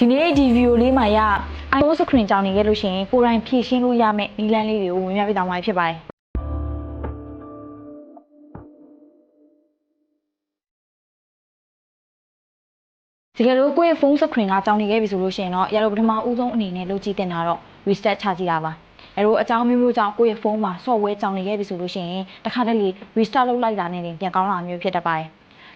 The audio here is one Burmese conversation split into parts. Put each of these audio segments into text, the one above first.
ဒီနေ့ဒီဗီဒီယိုလေးမှာရ iPhone screen ကြောင်းနေခဲ့လို့ရှိရင်ကိုယ်တိုင်ဖြည့်ရှင်းလို့ရမယ့်နည်းလမ်းလေးတွေကိုဝင်ပြပေးသွားမှာဖြစ်ပါတယ်တကယ်လို့ကိုယ့်ရဲ့ဖုန်း screen ကကြောင်းနေခဲ့ပြီဆိုလို့ရှိရင်တော့ရတော့ပထမဦးဆုံးအနေနဲ့လုပ်ကြည့်တင်တာတော့ reset ချကြည့်တာပါအဲတော့အကြောင်းမျိုးမျိုးကြောင့်ကိုယ့်ရဲ့ဖုန်းမှာ software ကြောင်းနေခဲ့ပြီဆိုလို့ရှိရင်တစ်ခါတလေ restart လုပ်လိုက်တာနဲ့တင်ပြန်ကောင်းလာမျိုးဖြစ်တတ်ပါတယ်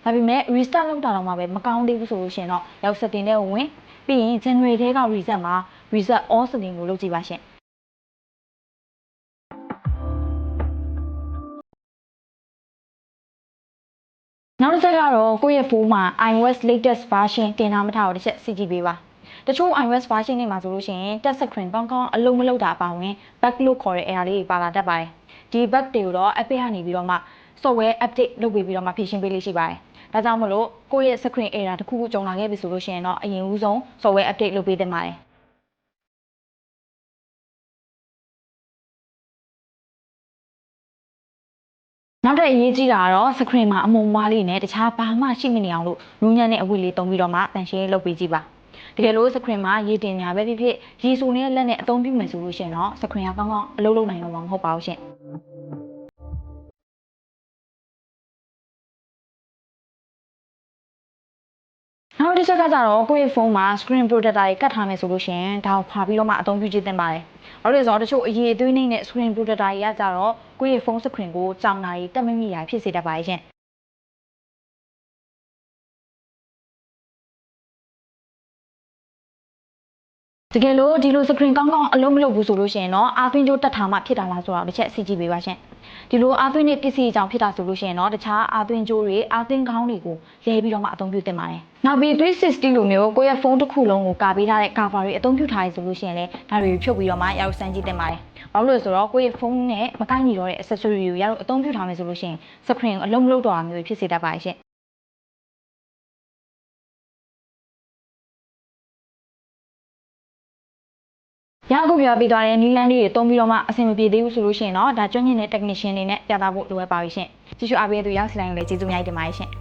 ဒါပေမဲ့ restart လုပ်တာတော့မှပဲမကောင်းသေးဘူးဆိုလို့ရှိရင်တော့ရောက် setting ထဲကိုဝင် ပြီးရင် January ထဲက reset မှာ reset all setting ကိုလုပ်ကြည့်ပါရှင့်နောက်တစ်ချက်ကတော့ကိုယ့်ရဲ့ဖုန်းမှာ iOS latest version တင်ထားမထားတော့တစ်ချက်စစ်ကြည့်ပေးပါတချို့ iOS version တွေမှာဆိုလို့ရှိရင် touch screen ကောင်းကောင်းအလုံးမလုံးတာအပါအဝင် bug လို့ခေါ်တဲ့ error လေးတွေပါလာတတ်ပါတယ်ဒီ bug တွေကိုတော့ app ကနေပြီးတော့မှ software update လုပ်ပေးပြီးတော့မှဖြည့်ရှင်းပေးလေးရှိပါတယ် ဒါကြောင့်မလို့ကိုယ့်ရဲ့ screen error တစ်ခုခုကြုံလာခဲ့ပြီဆိုလို့ရှိရင်တော့အရင်ဦးဆုံး software update လုပ်ပေးသင့်ပါတယ်နောက်ထပ်အရေးကြီးတာကတော့ screen မှာအမုံမွားလေးနဲ့တခြားဘာမှရှိမနေအောင်လို့နူးညံ့တဲ့အဝတ်လေးတုံးပြီးတော့မှတန်ရှင်းရေးလုပ်ပေးကြည့်ပါတကယ်လို့ screen မှာရေတင်ညာပဲဖြစ်ဖြစ်ရေဆိုနေတဲ့လက်နဲ့အသုံးပြုမယ်ဆိုလို့ရှိရင်တော့ screen ကကောင်းကောင်းအလုပ်လုပ်နိုင်တော့မှာမဟုတ်ပါဘူးရှင် နောက်တစ်ချက်ကကြတော့ကိုယ့်ရဲ့ဖုန်းမှာ screen protector တွေကတ်ထားမယ်ဆိုလို့ရှိရင်ဒါကိုဖာပြီးတော့မှအသုံးပြုကြည့်သင့်ပါတယ်။ဘာလို့လဲဆိုတော့တချို့အရေးအသွေးနှိမ့်တဲ့ screen protector တွေကကြတော့ကိုယ့်ရဲ့ဖုန်း screen ကိုကြောင်တာတွေတက်မမိတာဖြစ်စေတတ်ပါတယ်ရှင်။ တကယ်လို့ဒီလို screen ကောင်းကောင်းအလုံးမလုပ်ဘူးဆိုလို့ရှိရင်တော့အာသွင်းကြိုးတက်ထားမှဖြစ်တာလားဆိုတော့တစ်ချက်စီကြည့်ပေးပါရှင်ဒီလိုအာသွင်းတဲ့ပစ္စည်းအကြောင်းဖြစ်တာဆိုလို့ရှိရင်တော့တခြားအာသွင်းကြိုးတွေအာသွင်းခေါင်းတွေကိုလဲပြီးတော့မှအသုံးပြုသင့်ပါတယ်နောက်ပြီး 360လိုမျိုးကိုယ့်ရဲ့ဖုန်းတစ်ခုလုံးကိုကာပေးထားတဲ့ cover တွေအသုံးပြုထားရဆိုလို့ရှိရင်လည်းဒါတွေဖြုတ်ပြီးတော့မှရောက်စမ်းကြည့်သင့်ပါတယ်ဘာလို့လဲဆိုတော့ကိုယ့်ရဲ့ဖုန်းနဲ့မကိုက်ညီတော့တဲ့ accessory တွေကိုရတော့အသုံးပြုထားမယ်ဆိုလို့ရှိရင် screen ကိုအလုံးမလုပ်တော့တာမျိုးဖြစ်စေတတ်ပါတယ်ရှင် ရအခုပြပေးသွားတဲ့နီလန်းလေးတွေတုံးပြီးတော့မှအဆင်မပြေသေးဘူးဆိုလို့ရှိရင်တော့ဒါကျွမ်းကျင်တဲ့ technician တွေနဲ့ပြသဖို့လိုအပ်ပါပြီရှင်။ကြည့်ရှုအားပေးတဲ့သူရောက်စီတိုင်းကိုလည်းကျေးဇူးအများကြီးတင်ပါတယ်ရှင်။